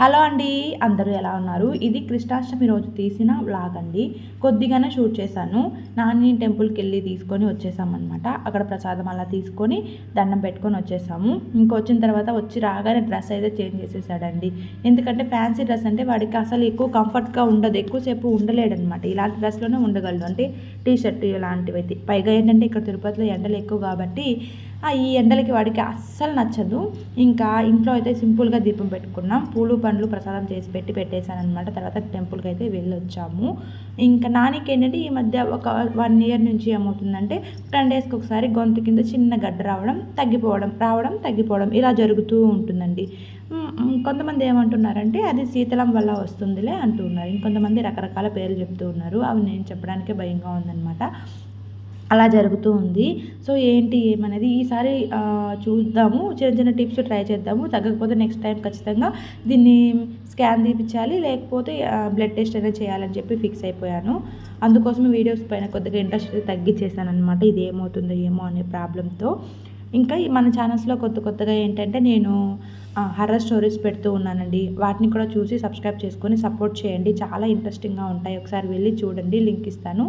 Hello అండి అందరూ ఎలా ఉన్నారు? ఇది కృష్ణాష్టమి రోజు తీసిన వ్లాగ్ అండి. కొద్దిగానే షూట్ చేశాను. నాని టెంపుల్కి వెళ్ళి తీసుకొని వచ్చేసామన్నమాట. అక్కడ ప్రసాదం అలా తీసుకొని దండం పెట్టుకొని వచ్చేసాము. ఇంకొచ్చిన తర్వాత వచ్చి రాగానే డ్రెస్ అయితే చేంజ్ చేసేసాడండి. ఎందుకంటే ఫ్యాన్సీ డ్రెస్ అంటే వాడికి అసలు ఎక్కువ కంఫర్ట్గా ఉండదు. ఎక్కువసేపు ఉండలేడనమాట ఇలాంటి డ్రెస్లోనే ఉండగలడు. అంటే టీ షర్ట్ ఇలాంటివి అయితే పైగా ఏంటంటే ఇక్కడ తిరుపతిలో ఎండలు ఎక్కువ కాబట్టి ఈ ఎండలకి వాడికి అస్సలు నచ్చదు. ఇంకా ఇంట్లో అయితే సింపుల్గా దీపం పెట్టుకున్నాం. పూలు పండ్లు ప్రసాదం చేసి పెట్టి పెట్టేశాను అనమాట తర్వాత టెంపుల్కి అయితే వెళ్ళొచ్చాము. ఇంకా నానికి ఏంటంటే ఈ మధ్య ఒక వన్ ఇయర్ నుంచి ఏమవుతుందంటే టెన్ డేస్కి ఒకసారి గొంతు కింద చిన్న గడ్డ రావడం తగ్గిపోవడం రావడం తగ్గిపోవడం ఇలా జరుగుతూ ఉంటుందండి. కొంతమంది ఏమంటున్నారంటే అది శీతలం వల్ల వస్తుందిలే అంటున్నారు. ఇంకొంతమంది రకరకాల పేర్లు చెప్తూ ఉన్నారు. అవి నేను చెప్పడానికే భయంగా ఉందన్నమాట. అలా జరుగుతూ ఉంది. సో ఏంటి ఏమనేది ఈసారి చూద్దాము. చిన్న చిన్న టిప్స్ ట్రై చేద్దాము. తగ్గకపోతే నెక్స్ట్ టైం ఖచ్చితంగా దీన్ని స్కాన్ తీపించాలి లేకపోతే బ్లడ్ టెస్ట్ అయినా చేయాలని చెప్పి ఫిక్స్ అయిపోయాను. అందుకోసం వీడియోస్ పైన కొద్దిగా ఇంట్రెస్ట్ తగ్గించేసాను అనమాట ఇది ఏమవుతుందో ఏమో అనే ప్రాబ్లంతో. ఇంకా మన ఛానల్స్లో కొత్త కొత్తగా ఏంటంటే నేను హర్రర్ స్టోరీస్ పెడుతూ ఉన్నానండి. వాటిని కూడా చూసి సబ్స్క్రైబ్ చేసుకొని సపోర్ట్ చేయండి. చాలా ఇంట్రెస్టింగ్గా ఉంటాయి. ఒకసారి వెళ్ళి చూడండి. లింక్ ఇస్తాను.